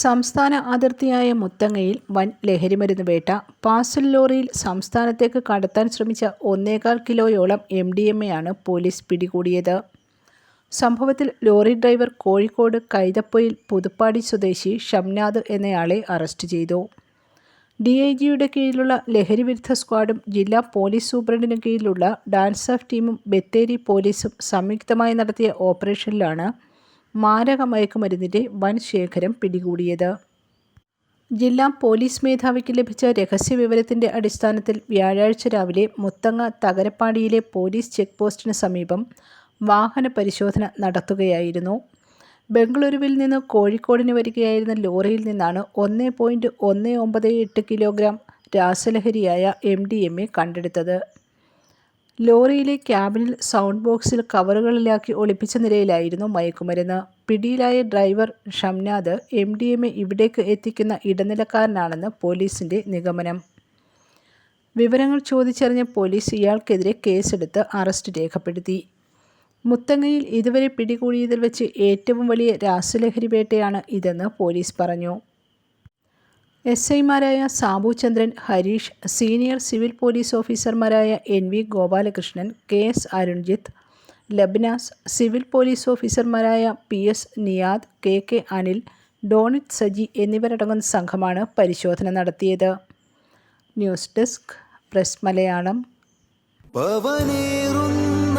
സംസ്ഥാന അതിർത്തിയായ മുത്തങ്ങയിൽ വൻ ലഹരിമരുന്ന് വേട്ട. പാസൽ ലോറിയിൽ സംസ്ഥാനത്തേക്ക് കടത്താൻ ശ്രമിച്ച ഒന്നേകാൽ കിലോയോളം എം ഡി എം എയാണ് പോലീസ് പിടികൂടിയത്. സംഭവത്തിൽ ലോറി ഡ്രൈവർ കോഴിക്കോട് കൈതപ്പൊയിൽ പുതുപ്പാടി സ്വദേശി ഷംനാദ് എന്നയാളെ അറസ്റ്റ് ചെയ്തു. ഡി ഐ ജിയുടെ കീഴിലുള്ള ലഹരി വിരുദ്ധ സ്ക്വാഡും ജില്ലാ പോലീസ് സൂപ്രണ്ടിന് കീഴിലുള്ള ഡാൻസ് ഓഫ് ടീമും ബത്തേരി പോലീസും സംയുക്തമായി നടത്തിയ ഓപ്പറേഷനിലാണ് മാരക മയക്കുമരുന്നിന്റെ വൻ ശേഖരം പിടികൂടിയത്. ജില്ലാ പോലീസ് മേധാവിക്ക് ലഭിച്ച രഹസ്യവിവരത്തിന്റെ അടിസ്ഥാനത്തിൽ വ്യാഴാഴ്ച രാവിലെ മുത്തങ്ങ തകരപ്പാടിയിലെ പോലീസ് ചെക്ക് പോസ്റ്റിന് സമീപം വാഹന പരിശോധന നടത്തുകയായിരുന്നു. ബംഗളൂരുവിൽ നിന്ന് കോഴിക്കോടിന് വരികയായിരുന്ന ലോറിയിൽ നിന്നാണ് ഒന്ന് പോയിന്റ് ഒന്ന് ഒമ്പത് എട്ട് കിലോഗ്രാം രാസലഹരിയായ എം ഡി എം എ കണ്ടെടുത്തത്. ലോറിയിലെ ക്യാബിനിൽ സൗണ്ട് ബോക്സിൽ കവറുകളിലാക്കി ഒളിപ്പിച്ച നിലയിലായിരുന്നു മയക്കുമരുന്ന്. പിടിയിലായ driver Shamnad M D M A ഇവിടേക്ക് എത്തിക്കുന്ന ഇടനിലക്കാരനാണെന്ന് പോലീസിന്റെ നിഗമനം. വിവരങ്ങൾ ചോദിച്ചറിഞ്ഞ പോലീസ് ഇയാൾക്കെതിരെ കേസെടുത്ത് അറസ്റ്റ് രേഖപ്പെടുത്തി. മുത്തങ്ങയിൽ ഇതുവരെ പിടികൂടിയതിൽ വെച്ച് ഏറ്റവും വലിയ രാസലഹരി വേട്ടയാണ് ഇതെന്ന് പോലീസ് പറഞ്ഞു. എസ് ഐമാരായ Sabu Chandran Harish senior civil police ഓഫീസർമാരായ N V Gopalakrishnan K S Arunjith Labnas civil police ഓഫീസർമാരായ P S Niyad K K Anil Donit Saji എന്നിവരടങ്ങുന്ന സംഘമാണ് പരിശോധന നടത്തിയത്. News desk press Malayalam. പവനേറുന്ന